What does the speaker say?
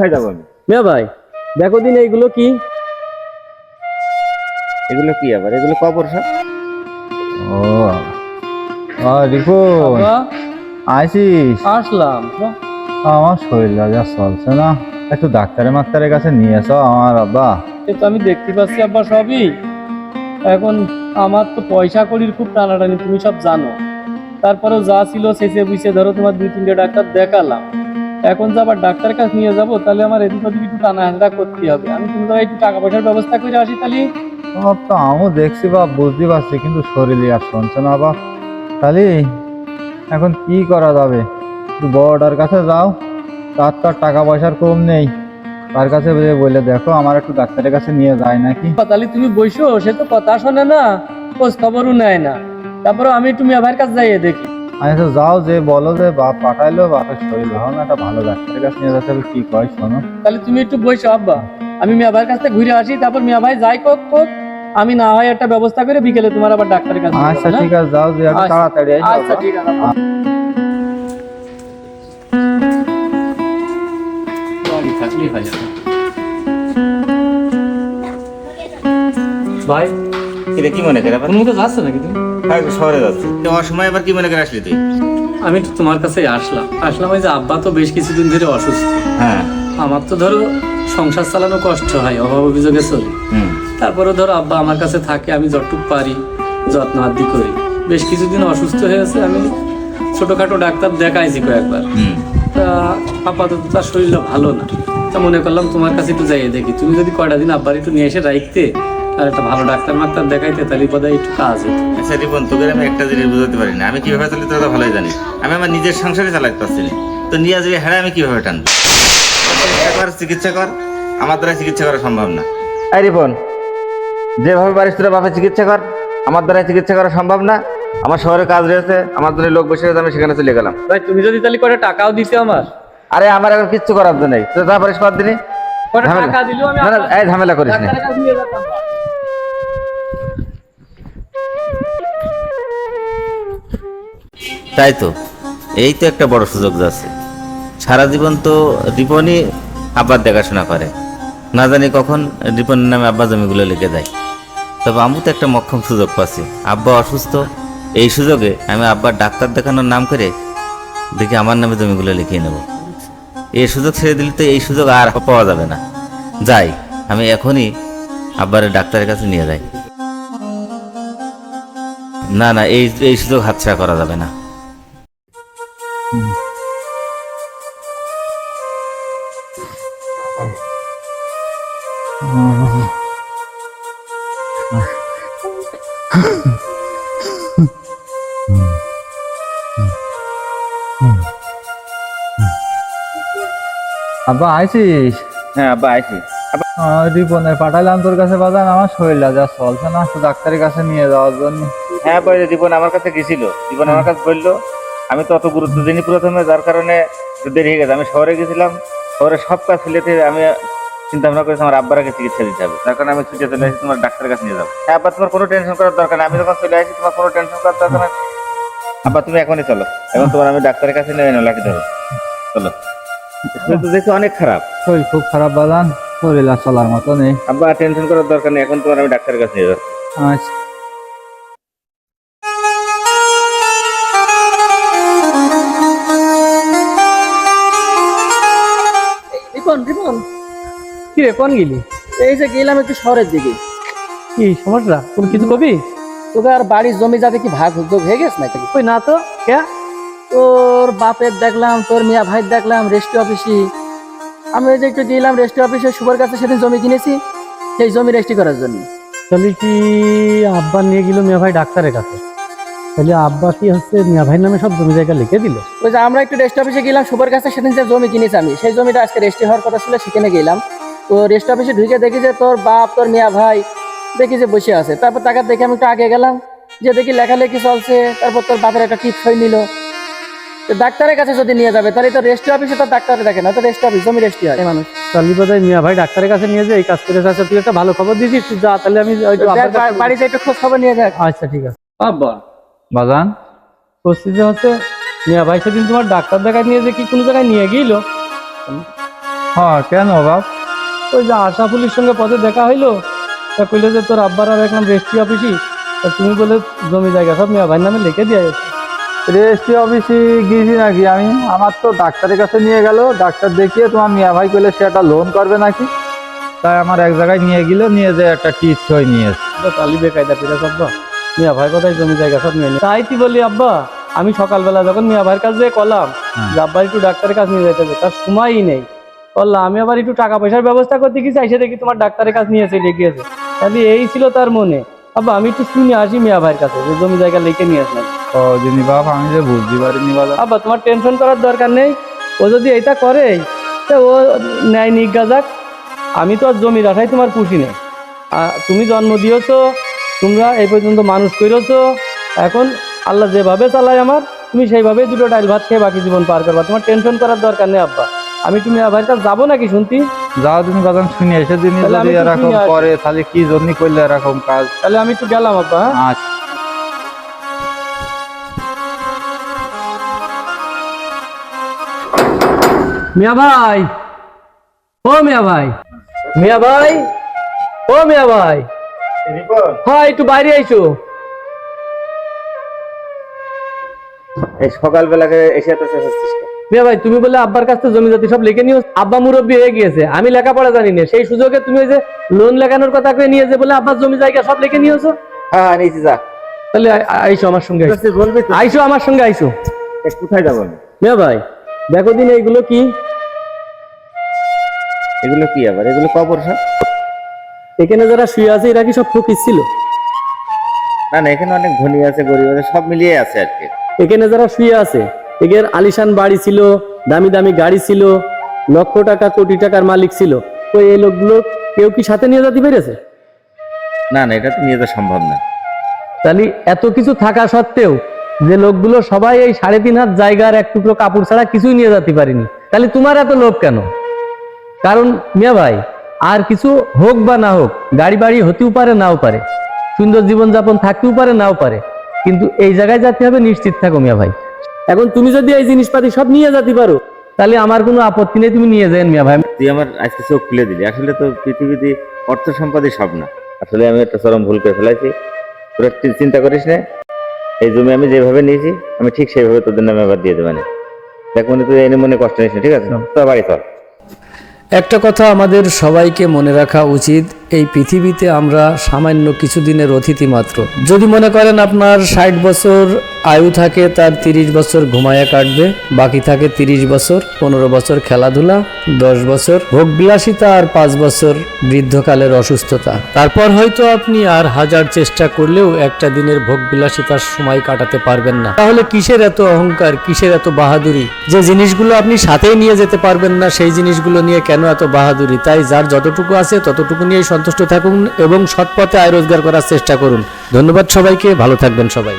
কোথায় যাব আমি? মিয়া ভাই দেখো দিন এইগুলো কি? এগুলো কি আবার? এগুলো কবর সব ও ও রিপু বাবা, আইসিস? আসলাম। আমার শরীরটা যা চলছে না। একটু ডাক্তারের মাক্তারের কাছে নিয়ে এসো আমার আব্বা। সে তো আমি দেখতে পাচ্ছি আব্বা সবই। এখন আমার তো পয়সা কড়ির খুব টানাটানি তুমি সব জানো। তারপরেও যা ছিল শেষে বুঝে ধরো তোমার দুই তিনটে ডাক্তার দেখালাম। এখন যে আবার ডাক্তার কাছে নিয়ে যাব তাহলে আমার এদিক ওদিক একটু টানা হাজরা করতে হবে। আমি তুমি ধরো একটু টাকা পয়সার ব্যবস্থা করে আসি তাহলে? সব তো আমিও দেখছি বা বুঝতে পারছি কিন্তু শরীরে আর শুনছে না বা। তাহলে এখন কি করা যাবে? একটু বড়টার কাছে যাও তার তো টাকা পয়সার কম নেই। তার কাছে বলে দেখো আমার একটু ডাক্তারের কাছে নিয়ে যায় নাকি? তাহলে তুমি বসো সে তো কথা শোনে না খোঁজ খবরও নেয় না। তারপরে আমি একটু মিয়া ভাইয়ের কাছে যাইয়ে দেখি। আমি তো যাও যে বলো যে বাপ পাঠাইলো বাপের শরীর ভালো না একটা ভালো ডাক্তারের কাছে নিয়ে যেতে হবে কি কয় শোনো। তাহলে তুমি একটু বসো আব্বা। আমি মিয়া ভাইয়ের কাছ থেকে ঘুরে আসি তারপর মিয়া ভাই যাই কোক কোক আমি না হয় একটা ব্যবস্থা করে বিকেলে তোমার আবার ডাক্তারের কাছে আচ্ছা ঠিক আছে যাও যে একটু আচ্ছা। তাড়াতাড়ি আইসো? আচ্ছা ঠিক আছে হয়। ভাই। এটা কি মনে করে কোন মতো যাচ্ছে নাকি তুমি? শহরে যাচ্ছি। তোমার আবার কি মনে করে আসলি তুই? আমি তো তোমার কাছে আসলাম। আসলাম ওই যে আব্বা তো বেশ কিছুদিন ধরে অসুস্থ। হ্যাঁ। আমার তো ধরো সংসার চালানো কষ্ট হয় অভাব অভিযোগে চলি। তারপরে ধরো আব্বা আমার কাছে থাকে আমি যতটুকু পারি যত্ন আদি করি। বেশ কিছুদিন অসুস্থ হয়েছে আমি ছোটখাটো ডাক্তার দেখাইছি কয়েকবার। তা আপাতত তার শরীরটা ভালো না। তা মনে করলাম তোমার কাছে একটু যাইয়ে দেখি। তুমি যদি কয়টা দিন আব্বার একটু নিয়ে এসে রাখতে আর একটা ভালো ডাক্তার মাক্তার দেখাইতে তাহলে বোধহয় একটু কাজ হতো আচ্ছা রিপন তোকে আমি একটা জিনিস বুঝতে পারি না। আমি কীভাবে চালি তোরা তো ভালোই জানিস আমি আমার নিজের সংসারে চালাতে পারছি না। তো নিয়ে যাবে হ্যাঁ আমি কীভাবে টানবো? চিকিৎসা কর চিকিৎসা কর। আমার দ্বারা চিকিৎসা করা সম্ভব না। এই রিপন যেভাবে পারিস তোরা বাপের চিকিৎসা কর। আমার দ্বারা চিকিৎসা করা সম্ভব না। আমার শহরে কাজ রয়েছে আমার দ্বারা লোক বসে আমি সেখানে চলে গেলাম। ভাই তুমি যদি তাহলে কয়টা টাকাও দিতে আমার? আরে আমার এখন কিচ্ছু করার তো নেই। তো যা পারিস কর দিনই কয়টা ঝামেলা। টাকা দিলেও আমি না না আব্বার- এই ঝামেলা করিস না। তাই তো? এই তো একটা বড় সুযোগ যাচ্ছে। সারা জীবন তো রিপনই আব্বার দেখাশোনা করে। না জানি কখন রিপনের নামে আব্বা জমিগুলো লিখে দেয়। তবে আমি তো একটা মক্ষম সুযোগ পাচ্ছি। আব্বা অসুস্থ, এই সুযোগে আমি আব্বার ডাক্তার দেখানোর নাম করে দেখি আমার নামে জমিগুলো লিখিয়ে নেব। এই সুযোগ ছেড়ে দিলে তো এই সুযোগ আর পাওয়া যাবে না। যাই, আমি এখনই আব্বারের ডাক্তারের কাছে নিয়ে যাই। না না, এই এই সুযোগ হাতছাড়া করা যাবে না। আব্বা আইসিস? হ্যাঁ আব্বা আইসি। রিপনের পাঠাইলাম তোর কাছে বাজান আমার শরীরটা যা চলছে না ডাক্তারের কাছে নিয়ে যাওয়ার জন্য। হ্যাঁ জীবন আমার কাছে গেছিল। জীবন আমার কাছে বলল আমি তো অত গুরুত্ব দিইনি প্রথমে যার কারণে দেরি হয়ে গেছে। আমি শহরে গেছিলাম শহরে সব কাজ ফেলেতে আমি চিন্তা ভাবনা করেছি আমার আব্বারাকে চিকিৎসা দিতে হবে। তার কারণে আমি ছুটে চলে আসি তোমার ডাক্তারের কাছে নিয়ে যাব। হ্যাঁ আব্বা তোমার কোনো টেনশন করার দরকার নেই। আমি যখন চলে আসি তোমার কোনো টেনশন করার দরকার নেই। আব্বা তুমি এখনই চলো। এখন তোমার আমি ডাক্তারের কাছে নিয়ে এনে লাঠি দেবো চলো। তো অনেক খারাপ। শরীর খুব খারাপ বাজান শরীর চলার মতো নেই। আব্বা টেনশন করার দরকার নেই। এখন তোমার আমি ডাক্তারের কাছে নিয়ে যাব। আচ্ছা। রিপন কি রে কোন গেলি? এই যে গেলাম একটু শহরের দিকে। কি সমস্যা? কোন কিছু কবি? তোকে আর বাড়ির জমি যাতে কি ভাগ হয়ে গেছে নাকি? কই না তো কে? তোর বাপের দেখলাম তোর মিয়া ভাই দেখলাম রেস্টি অফিসে আমি ওই যে একটু গেলাম রেস্টি অফিসে শুভর কাছে সেদিন জমি কিনেছি সেই জমি রেস্টি করার জন্য। তাহলে কি আব্বা নিয়ে গেল মিয়া ভাই ডাক্তারের কাছে? তাহলে আব্বা কি হচ্ছে মিয়া ভাইয়ের নামে সব জমি জায়গা লিখে দিল? ওই যে আমরা একটু রেস্ট অফিসে গেলাম শুভর কাছে সেদিন যে জমি কিনেছি আমি সেই জমিটা আজকে রেস্টি হওয়ার কথা ছিল সেখানে গেলাম। তো রেস্ট অফিসে ঢুকে দেখি যে তোর বাপ তোর মিয়া ভাই দেখি যে বসে আছে। তারপর তাকে দেখে আমি একটু আগে গেলাম যে দেখি লেখালেখি চলছে তারপর তোর বাপের একটা টিপস হয়ে নিল। তো ডাক্তারের কাছে যদি নিয়ে যাবে তাহলে তো রেস্ট অফিসে তো ডাক্তার দেখে না তো রেস্ট অফিস জমি রেস্টি হয়। এই মানুষ তাহলে বোধ হয় মিয়া ভাই ডাক্তারের কাছে নিয়ে যে এই কাজ করে যাচ্ছে তুই একটা ভালো খবর তুই যা তাহলে আমি বাড়িতে একটু খোঁজ খবর নিয়ে যাক আচ্ছা ঠিক আছে। আব্বা বাজান? পরিস্থিতি হচ্ছে মিয়া ভাই সেদিন তোমার ডাক্তার দেখায় নিয়ে যে কি কোনো জায়গায় নিয়ে গেল হ্যাঁ কেন বাপ? ওই যে আশাফুলির সঙ্গে পথে দেখা হইল তা কইলো যে তোর আব্বার আর একদম রেস্ট্রি অফিসই তা তুমি বলে জমি জায়গা সব মিয়া ভাইয়ের নামে লিখে দিয়ে গেছে রেজিস্ট্রি অফিসে গিয়েছি নাকি? আমি আমার তো ডাক্তারের কাছে নিয়ে গেল ডাক্তার দেখিয়ে তোমার মিয়া ভাই কইলে সে একটা লোন করবে নাকি? তাই আমার এক জায়গায় নিয়ে গেল নিয়ে যে একটা টিচ ছই নিয়ে এসে তালি বেকায়দা ফিরে আব্বা মিয়া ভাই কোথায়? জমি জায়গা সব নিয়ে নিয়ে তাই তুই বলি আব্বা আমি সকালবেলা যখন মিয়া ভাইয়ের কাছে কলাম হ্যাঁ। যে আব্বা একটু ডাক্তারের কাছে নিয়ে যেতে হবে তার সময়ই নেই। বললাম আমি আবার একটু টাকা পয়সার ব্যবস্থা করতে গেছি এসে দেখি তোমার ডাক্তারের কাছে নিয়ে চলে গিয়েছে তাহলে এই ছিল তার মনে। আব্বা আমি একটু শুনে আসি মিয়া ভাইয়ের কাছে যে জমি জায়গা লিখে নিয়ে আসলাম। ও যিনি বাপ আমি যে বুঝতে পারিনি বলো। আব্বা তোমার টেনশন করার দরকার নেই। ও যদি এটা করে তা ও ন্যায় নিজ্ঞা যাক। আমি তো আর জমির আশায় তোমার খুশি নেই। তুমি জন্ম দিয়েছ তোমরা এই পর্যন্ত মানুষ করেছ এখন আল্লাহ যেভাবে চালায় আমার তুমি সেইভাবেই দুটো ডাইল ভাত খেয়ে বাকি জীবন পার করবা। তোমার টেনশন করার দরকার নেই আব্বা। আমি তুমি আবার কাছে যাব নাকি শুনতি? যাও তুমি কথা শুনে এসে তাহলে যদি এরকম করে তাহলে কি জন্য করলে এরকম কাজ? তাহলে আমি একটু গেলাম আব্বা হ্যাঁ? আচ্ছা। মিয়া ভাই ও মিয়া ভাই। মিয়া ভাই? ও মিয়া ভাই। হ্যাঁ একটু বাইরে আইসো এই সকালবেলাকে এসে এত চেঁচাচ্ছিস ভাই তুমি বলে আব্বার কাছ থেকে জমি জাতি সব লিখে নিও আব্বা মুরব্বী হয়ে গিয়েছে আমি লেখাপড়া জানি না। সেই সুযোগে তুমি ওই যে লোন লেখানোর কথা কয়ে নিয়ে যে বলে আব্বার জমি জায়গা সব লিখে নিয়েছো? হ্যাঁ হ্যাঁ নিয়েছি যা। তাহলে আইসো আমার সঙ্গে আইসো। বলবি আইসো আমার সঙ্গে আইসো। কোথায় যাব? মিয়া ভাই দেখো দিন এইগুলো কি? এগুলো কি আবার? এগুলো কবর সব এখানে যারা শুয়ে আছে এরা কি সব ফকির ছিল? না না এখানে অনেক ধনী আছে গরিব আছে সব মিলিয়ে আছে আর কি। এখানে যারা শুয়ে আছে এদের আলিশান বাড়ি ছিল দামি দামি গাড়ি ছিল লক্ষ টাকা কোটি টাকার মালিক ছিল। তো এই লোকগুলো কেউ কি সাথে নিয়ে যেতে পেরেছে? না না এটা তো নিয়ে যাওয়া সম্ভব না। তাহলে এত কিছু থাকা সত্ত্বেও যে লোকগুলো সবাই এই সাড়ে তিন হাত জায়গার এক টুকরো কাপড় ছাড়া কিছুই নিয়ে যেতে পারিনি। তাহলে তোমার এত লোভ কেন? কারণ মিয়া ভাই আর কিছু হোক বা না হোক গাড়ি বাড়ি হতেও পারে নাও পারে। সুন্দর জীবনযাপন থাকতেও পারে নাও পারে। কিন্তু এই জায়গায় যেতে হবে নিশ্চিত থাকো মিয়া ভাই। এখন তুমি যদি এই জিনিসপাতি সব নিয়ে যেতে পারো। তাহলে আমার কোনো আপত্তি নেই তুমি নিয়ে যান মিয়া ভাই। তুই আমার আজকে চোখ খুলে দিলি। আসলে তো পৃথিবীতে অর্থ সম্পদই সব না। আসলে আমি একটা চরম ভুল করে ফেলাইছি। তোরা তুই চিন্তা করিস না। এই জমি আমি যেভাবে নিয়েছি আমি ঠিক সেইভাবে তোদের নামে আবার দিয়ে দেবানি দেখ মনে তুই এনে মনে কষ্ট নিস না, ঠিক আছে? তো বাড়ি চল। একটা কথা আমাদের সবাইকে মনে রাখা উচিত এই পৃথিবীতে আমরা সামান্য কিছুদিনের অতিথি মাত্র। যদি মনে করেন আপনার ষাট বছর আয়ু থাকে, তার তিরিশ বছর ঘুমায়া কাটবে, বাকি থাকে তিরিশ বছর, পনেরো বছর খেলাধুলা, দশ বছর ভোগবিলাসিতা, আর পাঁচ বছর বৃদ্ধকালের অসুস্থতা। তারপর হয়তো আপনি আর হাজার চেষ্টা করলেও একটা দিনের ভোগবিলাসিতার সময় কাটাতে পারবেন না। তাহলে কিসের এত অহংকার, কিসের এত বাহাদুরি? যে জিনিসগুলো আপনি সাথেই নিয়ে যেতে পারবেন না, সেই জিনিসগুলো নিয়ে কেন এত বাহাদুরি? তাই যার যতটুকু আছে, ততটুকু নিয়েই সন্তুষ্ট থাকুন এবং সৎপথে আয় রোজগার করার চেষ্টা করুন। ধন্যবাদ সবাইকে ভালো থাকবেন সবাই।